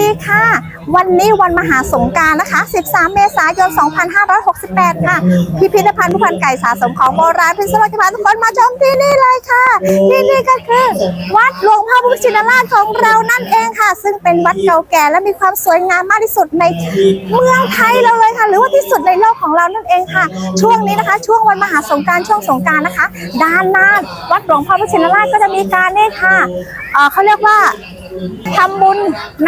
ดีค่ะ วันนี้วันมหาสงการนะคะ 13 เมษายน 2568 ค่ะ พิพิธภัณฑ์ผู้พันไก่สะสมของโบราณพิศวกรรมทุกคนมาชมที่นี่เลยค่ะ ที่นี่ก็คือ วัดหลวงพ่อพุทธชินราชของเรานั่นเองค่ะ ซึ่งเป็นวัดเก่าแก่และมีความสวยงามมากที่สุดในเมืองไทยเราเลยค่ะ หรือว่าที่สุดในโลกของเรานั่นเองค่ะ ช่วงนี้นะคะ ช่วงวันมหาสงการช่วงสงการนะคะ ด้านหน้าวัดหลวงพ่อพุทธชินราชก็จะมีการเนี่ยค่ะเเขาเรียกว่า ทำบุญ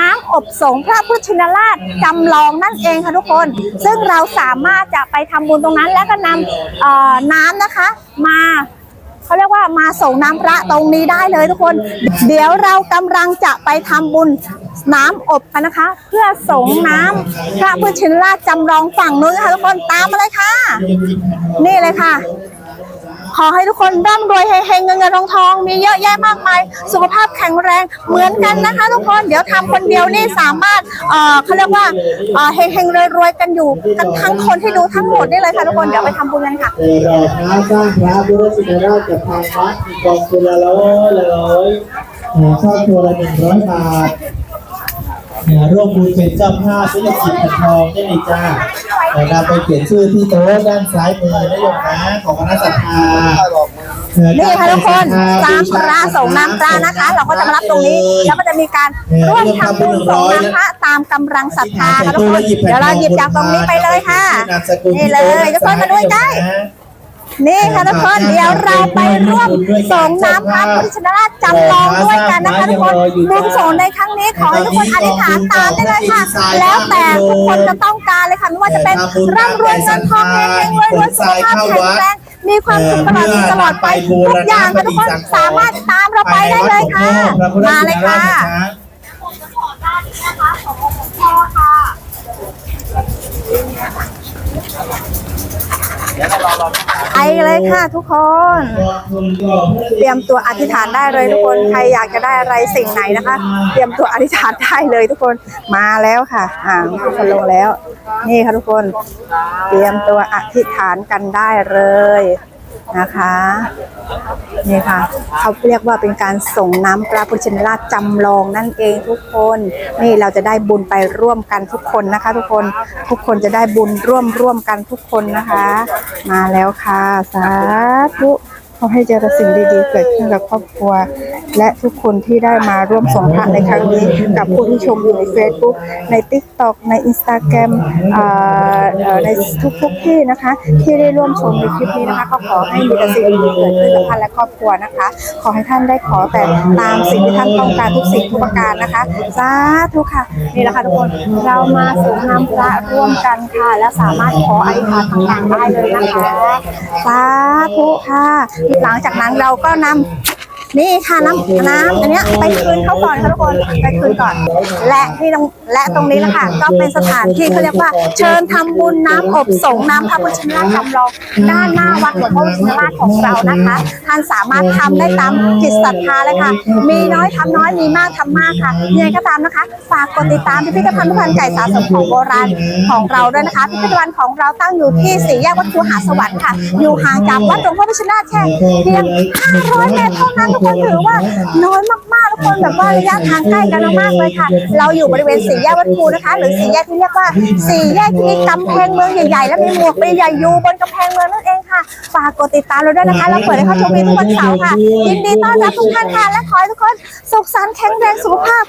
น้ำอบสงพระพุทธชินราชจำลองนั่นเองค่ะทุกคน ซึ่งเราสามารถจะไปทำบุญตรงนั้น แล้วก็นำน้ำนะคะมาเขาเรียกว่ามาส่งน้ำพระตรงนี้ได้เลยทุกคน เดี๋ยวเรากำลังจะไปทำบุญน้ำอบกันนะคะ เพื่อส่งน้ำพระพุทธชินราชจำลองฝั่งนู้นค่ะทุกคนตามมาเลยค่ะ นี่เลยค่ะ ขอให้ทุกคนร่ำรวยเฮงๆเงินเงินทองทองมีเยอะแยะมากมาย สุขภาพแข็งแรงเหมือนกันนะคะ ทุกคนเดี๋ยวทำคนเดียวนี่สามารถเอ่อเขาเรียกว่าเอ่อเฮงๆรวยๆกันอยู่กันทั้งคนที่ดูทั้งหมดนี่เลยค่ะทุกคนเดี๋ยวไปทำบุญกันค่ะเราพระสร้างพระพุทธชินราชกับทางวัดกองทุนละร้อยละร้อยหน่ครอบครัวละหนึ่งร้อยบาท แหน่ร่วมบุญเป็นเจ้าภาพธุรกิจทองได้เลยจ้าแต่นำไปเขียนชื่อที่โต๊ะด้านซ้ายมือได้เลยนะของคณะศรัทธาแหนี่ค่ะทุกคนด้ตามพระส่งน้ำพระนะคะ เราก็จะมารับตรงนี้แล้วก็จะมีการร่วมทำบุญส่งน้ำพระตามกำลังศรัทธาค่ะทุกคนเดี๋ยวเราหยิบจากตรงนี้ไปเลยค่ะนี่เลยทุกคนมาด้วยใกล้ นี่ค่ะทุกคนเดี๋ยวเราไปร่วมส่งน้ำพระพุทธชินราชจำลองด้วยกันนะคะทุกคนบุญส่งในครั้งนี้ขอให้ทุกคนอธิษฐานตามได้เลยค่ะ แล้วแต่ทุกคนจะต้องการเลยค่ะไม่ว่าจะเป็นร่ำรวยเงินทองเฮงๆรวยรวยสุขภาพแข็งแรงมีความสุขตลอดตลอดไปทุกอย่างค่ะทุกคนสามารถตามเราไปได้เลยค่ะ มาเลยค่ะ ไปเลยค่ะทุกคน เตรียมตัวอธิษฐานได้เลยทุกคน ใครอยากจะได้อะไรสิ่งไหนนะคะ เตรียมตัวอธิษฐานได้เลยทุกคน มาแล้วค่ะอ่าทุกคนลงแล้ว นี่ค่ะทุกคน เตรียมตัวอธิษฐานกันได้เลย นะคะนี่ค่ะเขาเรียกว่าเป็นการส่งน้ำพระพุทธชินราชจำลองนั่นเองทุกคนนี่เราจะได้บุญไปร่วมกันทุกคนนะคะ ทุกคนทุกคนจะได้บุญร่วมร่วมกันทุกคนนะคะ มาแล้วค่ะสาธุขอให้เจอแต่สิ่งดีๆ เกิดขึ้นกับครอบครัว และทุกคนที่ได้มาร่วมส่งพระในครั้งนี้กับผู้ที่ชมอยู่ใน Facebook ใน TikTok ใน Instagram เอ่อเอ่อในทุกๆที่นะคะ ที่ได้ร่วมชมในคลิปนี้นะคะก็ขอให้มีแต่สิ่งดีๆเกิดขึ้นกับท่านและครอบครัวนะคะ ขอให้ท่านได้ขอแต่ตามสิ่งที่ท่านต้องการทุกสิ่งทุกประการนะคะสาธุค่ะนี่แหละค่ะทุกคนเรามาส่งน้ำพระร่วมกันค่ะ และสามารถขออธิษฐานต่างๆได้เลยนะคะสาธุค่ะ หลังจากนั้นเราก็นำ นี่ค่ะน้ำน้ำอันเนี้ยไปคืนเขาก่อนค่ะทุกคนไปคืนก่อน และที่ตรงและตรงนี้นะคะก็เป็นสถานที่เขาเรียกว่า เชิญทำบุญน้ำอบสงฆ์น้ำพระพุทธชินราชจำลองด้านหน้าวัดหลวงพ่อพุทธชินราชของเรานะคะท่านสามารถทำได้ตามจิตศรัทธาเลยค่ะ มีน้อยทำน้อยมีมากทำมากค่ะยังไงก็ตามนะคะ ฝากกดติดตามพิพิธภัณฑ์ผู้พันไก่สะสมของโบราณของเราด้วยนะคะ พิพิธภัณฑ์ของเราตั้งอยู่ที่สี่แยกวัดคูหาสวรรค์ค่ะ อยู่ห่างจากวัดหลวงพ่อพุทธชินราชแค่เพียง500เมตรเท่านั้นทุกก็ถือว่าน้อยมากๆทุกคนแบบว่าระยะทางใกล้กันมากๆเลยค่ะ เราอยู่บริเวณสี่แยกวัดภูนะคะ หรือสี่แยกที่เรียกว่าสี่แยกที่มีกำแพงเมืองใหญ่ๆ และมีหมวกใบใหญ่อยู่บนกำแพงเมืองนั่นเองค่ะฝากกดติดตามเราด้วยนะคะเราเปิดให้เข้าชมฟรีทุกวันเสาร์ค่ะยินดีต้อนรับทุกท่านค่ะและขอให้ทุกคนสุขสันต์แข็งแรงสุขภาพ